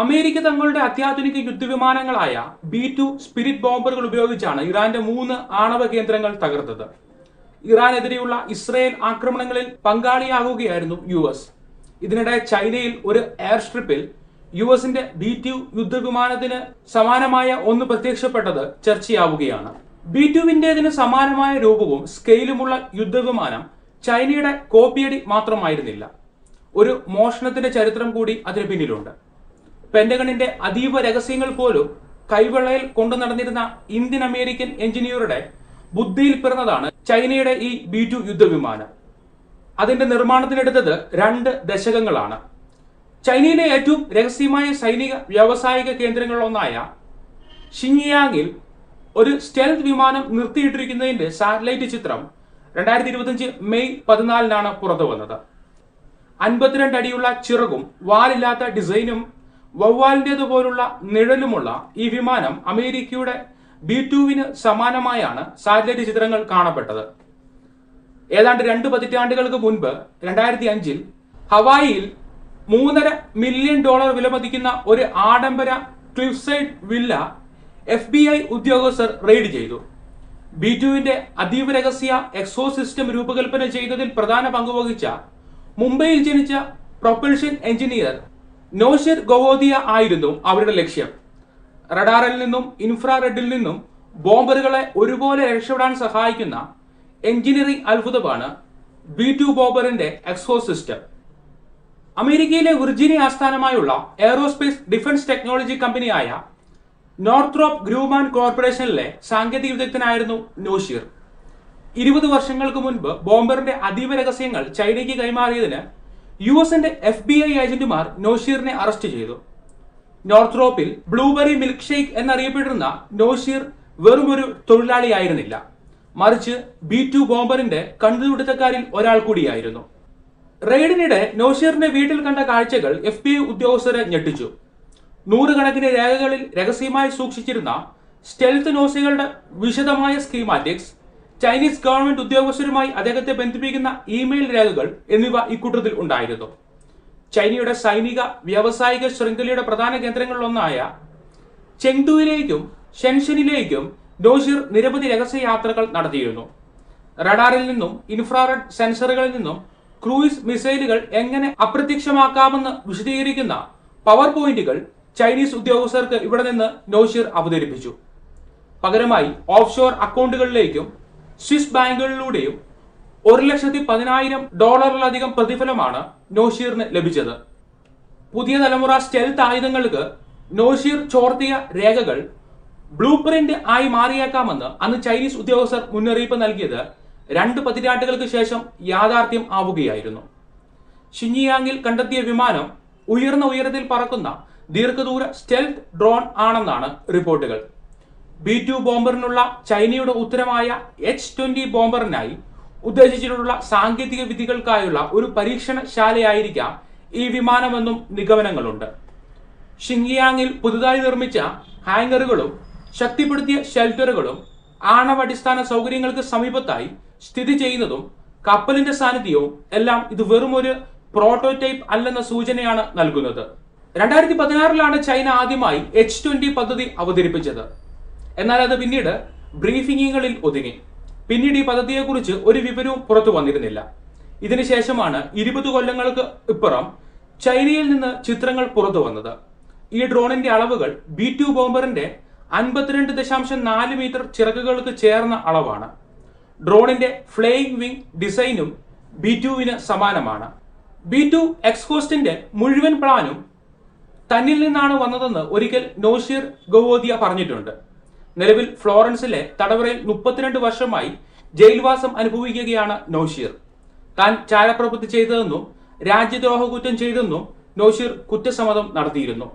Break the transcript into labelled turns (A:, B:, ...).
A: America തങ്ങളുടെ അത്യാധുനിക യുദ്ധവിമാനങ്ങളായ ബി ടു സ്പിരിറ്റ് ബോംബറുകൾ ഉപയോഗിച്ചാണ് ഇറാന്റെ മൂന്ന് ആണവ കേന്ദ്രങ്ങൾ തകർത്തത്. ഇറാനെതിരെയുള്ള ഇസ്രയേൽ ആക്രമണങ്ങളിൽ പങ്കാളിയാകുകയായിരുന്നു യു എസ്. ഇതിനിടെ ചൈനയിൽ ഒരു എയർ സ്ട്രിപ്പിൽ യു എസിന്റെ ബി ടു യുദ്ധവിമാനത്തിന് സമാനമായ ഒന്ന് പ്രത്യക്ഷപ്പെട്ടത് ചർച്ചയാവുകയാണ്. ബി ടുവിന്റേതിന് സമാനമായ രൂപവും സ്കെയിലുമുള്ള യുദ്ധവിമാനം ചൈനയുടെ കോപ്പിയടി മാത്രമായിരുന്നില്ല. ഒരു മോഷണത്തിന്റെ ചരിത്രം കൂടി അതിന് പിന്നിലുണ്ട്. പെന്റഗണിന്റെ അതീവ രഹസ്യങ്ങൾ പോലും കൈവെള്ളയിൽ കൊണ്ടു നടന്നിരുന്ന ഇന്ത്യൻ അമേരിക്കൻ എഞ്ചിനീയറുടെ ബുദ്ധിയിൽ പിറന്നതാണ് ചൈനയുടെ ഈ ബി ടു യുദ്ധവിമാനം. അതിന്റെ നിർമ്മാണത്തിനെടുത്തത് രണ്ട് ദശകങ്ങളാണ്. ചൈനയിലെ ഏറ്റവും രഹസ്യമായ സൈനിക വ്യാവസായിക കേന്ദ്രങ്ങളിലൊന്നായ ഷിങ്യാങ്ങിൽ ഒരു സ്റ്റെൽത്ത് വിമാനം നിർത്തിയിട്ടിരിക്കുന്നതിന്റെ സാറ്റലൈറ്റ് ചിത്രം രണ്ടായിരത്തി ഇരുപത്തിയഞ്ച് മെയ് പതിനാലിനാണ് പുറത്തു വന്നത് അൻപത്തിരണ്ട് അടിയുള്ള ചിറകും വാലില്ലാത്ത ഡിസൈനും വവ്വാലിന്റെതുപോലുള്ള നിഴലുമുള്ള ഈ വിമാനം അമേരിക്കയുടെ ബി ടുവിന് സമാനമായാണ് സാറ്റലൈറ്റ് ചിത്രങ്ങൾ കാണപ്പെട്ടത്. ഏതാണ്ട് രണ്ട് പതിറ്റാണ്ടുകൾക്ക് മുൻപ് രണ്ടായിരത്തി അഞ്ചിൽ ഹവായിയിൽ മൂന്നര മില്യൺ ഡോളർ വിലമതിക്കുന്ന ഒരു ആഡംബര cliff side villa F B I ഉദ്യോഗസ്ഥർ റെയ്ഡ് ചെയ്തു. ബി ടുവിന്റെ അതീവ രഹസ്യ എക്സോ സിസ്റ്റം രൂപകൽപ്പന ചെയ്തതിൽ പ്രധാന പങ്കുവഹിച്ച മുംബൈയിൽ ജനിച്ച പ്രൊപ്പൽഷൻ എഞ്ചിനീയർ നോഷിർ ഗവോദിയ ആയിരുന്നു അവരുടെ ലക്ഷ്യം. റഡാറിൽ നിന്നും ഇൻഫ്രാറെഡിൽ നിന്നും ബോംബറുകളെ ഒരുപോലെ രക്ഷപ്പെടാൻ സഹായിക്കുന്ന എഞ്ചിനീയറിംഗ് അത്ഭുതമാണ് ബി ടു ബോംബറിന്റെ എക്സോ സിസ്റ്റം. അമേരിക്കയിലെ വിർജീനിയ ആസ്ഥാനമായുള്ള എയറോസ്പേസ് ഡിഫൻസ് ടെക്നോളജി കമ്പനിയായ നോർത്രോപ്പ് ഗ്രൂമാൻ കോർപ്പറേഷനിലെ സാങ്കേതിക വിദഗ്ധനായിരുന്നു നോഷീർ. ഇരുപത് വർഷങ്ങൾക്ക് മുൻപ് ബോംബറിന്റെ അതീവ രഹസ്യങ്ങൾ ചൈനയ്ക്ക് കൈമാറിയതിന് യു എസിന്റെ എഫ് ബി ഐ ഏജന്റുമാർ നോഷീറിനെ അറസ്റ്റ് ചെയ്തു. നോർത്രോപ്പിൽ ബ്ലൂബെറി മിൽക്ക് ഷേക്ക് എന്നറിയപ്പെട്ടിരുന്ന നോഷീർ വെറുമൊരു തൊഴിലാളിയായിരുന്നില്ല. മറിച്ച് ബി ടു ബോംബറിന്റെ കണ്ടുപിടുത്തക്കാരിൽ ഒരാൾ കൂടിയായിരുന്നു. റെയ്ഡിനിടെ നോഷീറിന്റെ വീട്ടിൽ കണ്ട കാഴ്ചകൾ എഫ് ബി ഐ ഉദ്യോഗസ്ഥരെ ഞെട്ടിച്ചു. നൂറുകണക്കിന് രേഖകളിൽ രഹസ്യമായി സൂക്ഷിച്ചിരുന്ന സ്റ്റെൽത്ത് നോസികളുടെ വിശദമായ സ്കീമാറ്റിക്സ് ചൈനീസ് ഗവൺമെന്റ് ഉദ്യോഗസ്ഥരുമായി അദ്ദേഹത്തെ ബന്ധിപ്പിക്കുന്ന ഇമെയിൽ രേഖകൾ എന്നിവ ഇക്കൂട്ടത്തിൽ ഉണ്ടായിരുന്നു. ചൈനയുടെ സൈനിക വ്യാവസായിക ശൃംഖലയുടെ പ്രധാന കേന്ദ്രങ്ങളിലൊന്നായ ചെങ്ടുവിലേക്കും ഷെൻഷനിലേക്കും ഡോഷിർ നിരവധി രഹസ്യ യാത്രകൾ നടത്തിയിരുന്നു. റഡാറിൽ നിന്നും ഇൻഫ്രാറെഡ് സെൻസറുകളിൽ നിന്നും ക്രൂയിസ് മിസൈലുകൾ എങ്ങനെ അപ്രത്യക്ഷമാക്കാമെന്ന് വിശദീകരിക്കുന്ന പവർ പോയിന്റുകൾ ചൈനീസ് ഉദ്യോഗസ്ഥർക്ക് ഇവിടെ നിന്ന് നോഷിർ അവതരിപ്പിച്ചു. പകരമായി ഓഫ്ഷോർ അക്കൗണ്ടുകളിലേക്കും സ്വിസ് ബാങ്കുകളിലൂടെയും ഒരു ലക്ഷത്തി പതിനായിരം ഡോളറിലധികം പ്രതിഫലമാണ് നോഷീറിന് ലഭിച്ചത്. പുതിയ തലമുറ സ്റ്റെൽത്ത് ആയുധങ്ങൾക്ക് നോഷീർ ചോർത്തിയ രേഖകൾ ബ്ലൂ പ്രിന്റ് ആയി മാറിയേക്കാമെന്ന് അന്ന് ചൈനീസ് ഉദ്യോഗസ്ഥർ മുന്നറിയിപ്പ് നൽകിയത് രണ്ട് പതിറ്റാണ്ടുകൾക്ക് ശേഷം യാഥാർത്ഥ്യം ആവുകയായിരുന്നു. ഷിഞ്ഞിയാങ്ങിൽ കണ്ടെത്തിയ വിമാനം ഉയർന്ന ഉയരത്തിൽ പറക്കുന്ന ദീർഘദൂര സ്റ്റെൽത്ത് ഡ്രോൺ ആണെന്നാണ് റിപ്പോർട്ടുകൾ. ബി ടു ബോംബറിനുള്ള ചൈനയുടെ ഉത്തരമായ എച്ച് ട്വന്റി ബോംബറിനായി ഉദ്ദേശിച്ചിട്ടുള്ള സാങ്കേതിക വിധികൾക്കായുള്ള ഒരു പരീക്ഷണശാലയായിരിക്കാം ഈ വിമാനമെന്നും നിഗമനങ്ങളുണ്ട്. ഷിങ്കിയാങ്ങിൽ പുതുതായി നിർമ്മിച്ച ഹാങ്ങറുകളും ശക്തിപ്പെടുത്തിയ ഷെൽട്ടറുകളും ആണവടിസ്ഥാന സൗകര്യങ്ങൾക്ക് സമീപത്തായി സ്ഥിതി ചെയ്യുന്നതും കപ്പലിന്റെ സാന്നിധ്യവും എല്ലാം ഇത് വെറും ഒരു പ്രോട്ടോടൈപ്പ് അല്ലെന്ന സൂചനയാണ് നൽകുന്നത്. രണ്ടായിരത്തി പതിനാറിലാണ് ചൈന ആദ്യമായി എച്ച് ട്വന്റി പദ്ധതി അവതരിപ്പിച്ചത്. എന്നാൽ അത് പിന്നീട് ബ്രീഫിംഗുകളിൽ ഒതുങ്ങി. പിന്നീട് ഈ പദ്ധതിയെക്കുറിച്ച് ഒരു വിവരവും പുറത്തു വന്നിരുന്നില്ല. ഇതിനുശേഷമാണ് ഇരുപത് കൊല്ലങ്ങൾക്ക് ഇപ്പുറം ചൈനയിൽ നിന്ന് ചിത്രങ്ങൾ പുറത്തു വന്നത്. ഈ ഡ്രോണിന്റെ അളവുകൾ ബി ടു ബോംബറിന്റെ അൻപത്തിരണ്ട് ദശാംശം നാല് മീറ്റർ ചിറകുകൾക്ക് ചേർന്ന അളവാണ്. ഡ്രോണിന്റെ ഫ്ലേയിങ് വിംഗ് ഡിസൈനും ബി ടുവിന് സമാനമാണ്. ബി ടു എക്സ്കോസ്റ്റിന്റെ മുഴുവൻ പ്ലാനും തന്നിൽ നിന്നാണ് വന്നതെന്ന് ഒരിക്കൽ നോഷീർ ഗവോദിയ പറഞ്ഞിട്ടുണ്ട്. നിലവിൽ ഫ്ലോറൻസിലെ തടവറയിൽ മുപ്പത്തിരണ്ട് വർഷമായി ജയിൽവാസം അനുഭവിക്കുകയാണ് നൌഷീർ. താൻ ചാരപ്രവൃത്തി ചെയ്തതെന്നും രാജ്യദ്രോഹ കുറ്റം ചെയ്തെന്നും നൌഷീർ കുറ്റസമ്മതം നടത്തിയിരുന്നു.